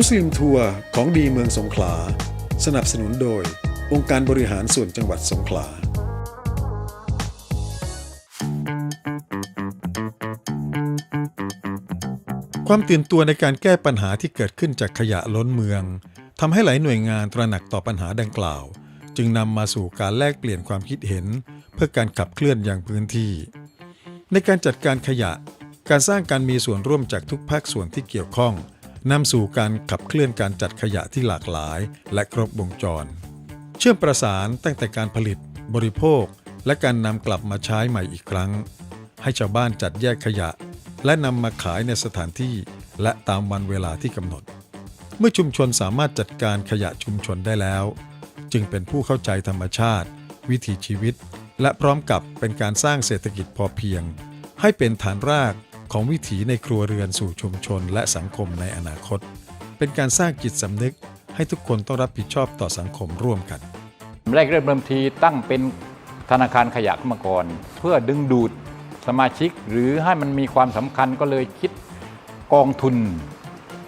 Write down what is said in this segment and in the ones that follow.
มุสลิมทัวร์ของดีเมืองสงขลา สนับสนุนโดย องค์การบริหารส่วนจังหวัดสงขลา ความตื่นตัวในการแก้ปัญหาที่เกิดขึ้นจากขยะล้นเมืองทำให้หลายหน่วยงานตระหนักต่อปัญหาดังกล่าว จึงนำมาสู่การแลกเปลี่ยนความคิดเห็น เพื่อการขับเคลื่อนอย่างพื้นที่ ในการจัดการขยะ การสร้างการมีส่วนร่วมจากทุกภาคส่วนที่เกี่ยวข้อง นำสู่การขับเคลื่อนการจัดขยะที่หลากหลาย และครบวงจร เชื่อมประสานตั้งแต่การผลิต บริโภค และการนำกลับมาใช้ใหม่อีกครั้ง ให้ชาวบ้านจัดแยกขยะ และนำมาขายในสถานที่ และตามวันเวลาที่กำหนด เมื่อชุมชนสามารถจัดการขยะชุมชนได้แล้ว จึงเป็นผู้เข้าใจธรรมชาติ วิถีชีวิต และพร้อมกับเป็นการสร้างเศรษฐกิจพอเพียง ให้เป็นฐานราก ของวิถีในครัวเรือนสู่ชุมชนและสังคมในอนาคต เป็นการสร้างจิตสำนึกให้ทุกคนต้องรับผิดชอบต่อสังคมร่วมกันแรกเริ่มเริ่มทีตั้งเป็นธนาคารขยะขึ้นมาก่อน เพื่อดึงดูดสมาชิกหรือให้มันมีความสำคัญก็เลยคิดกองทุน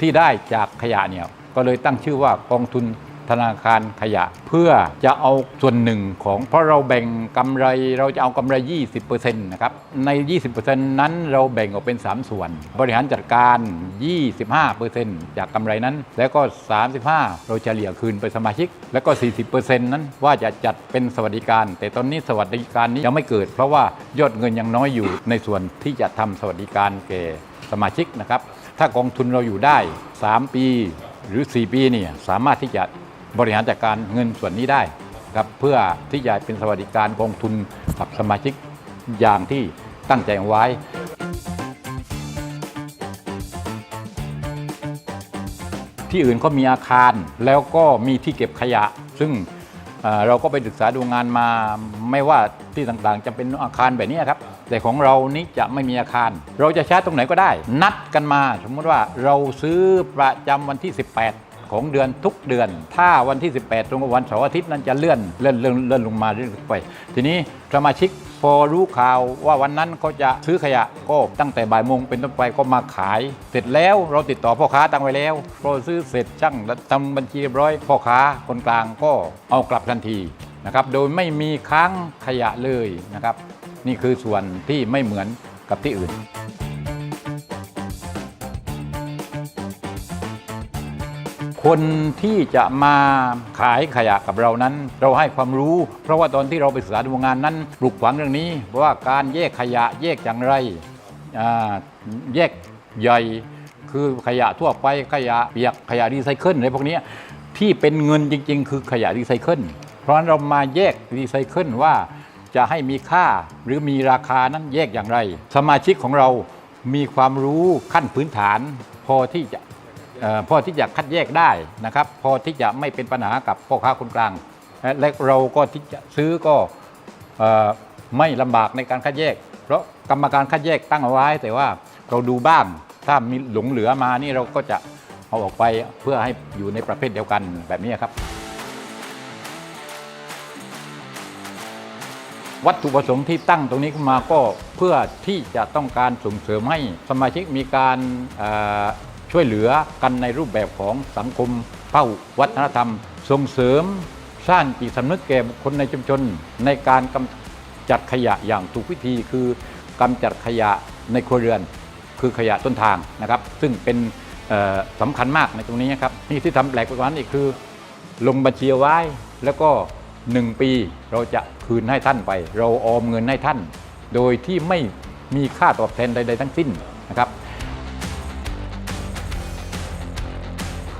ที่ได้จากขยะเนี่ยก็เลยตั้งชื่อว่ากองทุน ธนาคารขยะ เพื่อจะเอาส่วนหนึ่งของเพราะเราแบ่งกำไรเราจะเอากำไร 20%นะครับใน 20%นั้นเราแบ่งออกเป็น 3 ส่วน บริหารจัดการ 25%จากกำไรนั้น แล้วก็ 35 เราจะเฉลี่ยคืนไปสมาชิก แล้วก็ 40%นั้นว่าจะจัดเป็นสวัสดิการ แต่ตอนนี้สวัสดิการนี้ยังไม่เกิด เพราะว่ายอดเงินยังน้อยอยู่ในส่วนที่จะทำสวัสดิการแก่สมาชิกนะครับ ถ้ากองทุนเราอยู่ได้ 3 ปีหรือ 4 ปีเนี่ยสามารถที่จะ บริหารจัดการเงินส่วนนี้ได้ครับเพื่อที่จะเป็นสวัสดิการกองทุนกับสมาชิกอย่างที่ตั้งใจไว้ ที่อื่นก็มีอาคารแล้วก็มีที่เก็บขยะ ซึ่งเราก็ไปศึกษาดูงานมาไม่ว่าที่ต่างๆ จะเป็นอาคารแบบนี้ครับ แต่ของเรานี้จะไม่มีอาคาร เราจะใช้ตรงไหนก็ได้ นัดกันมา สมมติว่าเราซื้อประจำวันที่ 18 ของเดือนทุกเดือน ถ้าวันที่ 18 ตรงกับวันเสาร์อาทิตย์นั้นจะเลื่อนเลื่อนเลื่อนเลื่อนลงมาเรื่อยไป ทีนี้สมาชิกพอรู้ข่าวว่าวันนั้นเขาจะซื้อขยะก็ตั้งแต่บ่ายโมงเป็นต้นไปก็มาขาย เสร็จแล้วเราติดต่อพ่อค้าตั้งไว้แล้วพอซื้อเสร็จช่างทำบัญชีเรียบร้อย พ่อค้าคนกลางก็เอากลับทันทีนะครับโดยไม่มีค้างขยะเลยนะครับ นี่คือส่วนที่ไม่เหมือนกับที่อื่น คนที่จะมาขายขยะกับเรานั้น เราให้ความรู้ เพราะว่าตอนที่เราไปศึกษาดูงานนั้นปลูกฝังเรื่องนี้ว่าการแยกขยะแยกอย่างไรแยกใหญ่คือขยะทั่วไปขยะเปียกขยะรีไซเคิลอะไรพวกนี้ที่เป็นเงินจริง ๆ คือขยะรีไซเคิลเพราะฉะนั้นเรามาแยกรีไซเคิลว่าจะให้มีค่าหรือมีราคานั้นแยกอย่างไร สมาชิกของเรามีความรู้ขั้นพื้นฐาน พอที่จะ พอที่จะคัดแยกได้นะครับ พอที่จะไม่เป็นปัญหากับพ่อค้าคนกลาง และเราก็ที่จะซื้อก็ไม่ลำบากในการคัดแยก เพราะกรรมการคัดแยกตั้งเอาไว้ แต่ว่าเราดูบ้างถ้ามีหลงเหลือมานี่เราก็จะเอาออกไปเพื่อให้อยู่ในประเภทเดียวกันแบบนี้ครับ วัตถุประสงค์ที่ตั้งตรงนี้ขึ้นมาก็เพื่อที่จะต้องการส่งเสริมให้สมาชิกมีการ ช่วยเหลือกันในรูปแบบของสังคมเป้าวัฒนธรรม ส่งเสริมสร้างจิตสำนึกแก่บุคคลในชุมชน ในการกำจัดขยะอย่างถูกวิธีคือกำจัดขยะในครัวเรือน คือขยะต้นทางนะครับ ซึ่งเป็นสำคัญมากในตรงนี้นะครับนี่ที่ทำแปลกกว่านั้นอีกคือ ลงบัญชีเอาไว้แล้วก็ 1 ปีเราจะคืนให้ท่านไป เราออมเงินให้ท่าน โดยที่ไม่มีค่าตอบแทนใด ๆ ทั้งสิ้นนะครับ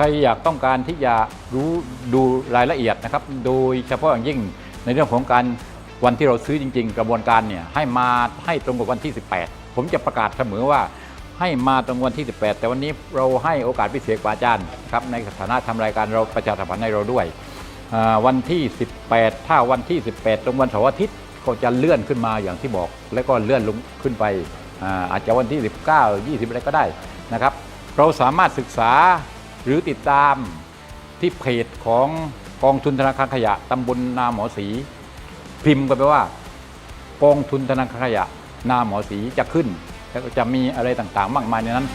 ใครอยากต้องการที่จะรู้ดูรายละเอียดนะครับ โดยเฉพาะอย่างยิ่งในเรื่องของการวันที่เราซื้อจริง ๆ กระบวนการเนี่ยให้มาให้ตรงกับวันที่ 18 ผมจะประกาศเสมอว่าให้มาตรงวันที่ 18 แต่วันนี้เราให้โอกาสพิเศษกว่าอาจารย์ครับในฐานะทำรายการเราประชาสัมพันธ์ให้เราด้วย วันที่ 18 ถ้าวันที่ 18 ตรงวันเสาร์อาทิตย์ก็จะเลื่อนขึ้นมาอย่างที่บอก แล้วก็เลื่อนลงขึ้นไปอาอาจจะวันที่ 19 20 อะไรก็ได้นะครับ เราสามารถศึกษา หรือติดตามที่เพจของกองทุนธนาคารขยะตำบลนาหมอสี พิมพ์กันไปว่า กองทุนธนาคารขยะนาหมอสีจะขึ้นแล้วก็จะมีอะไรต่างๆ มากมายในนั้น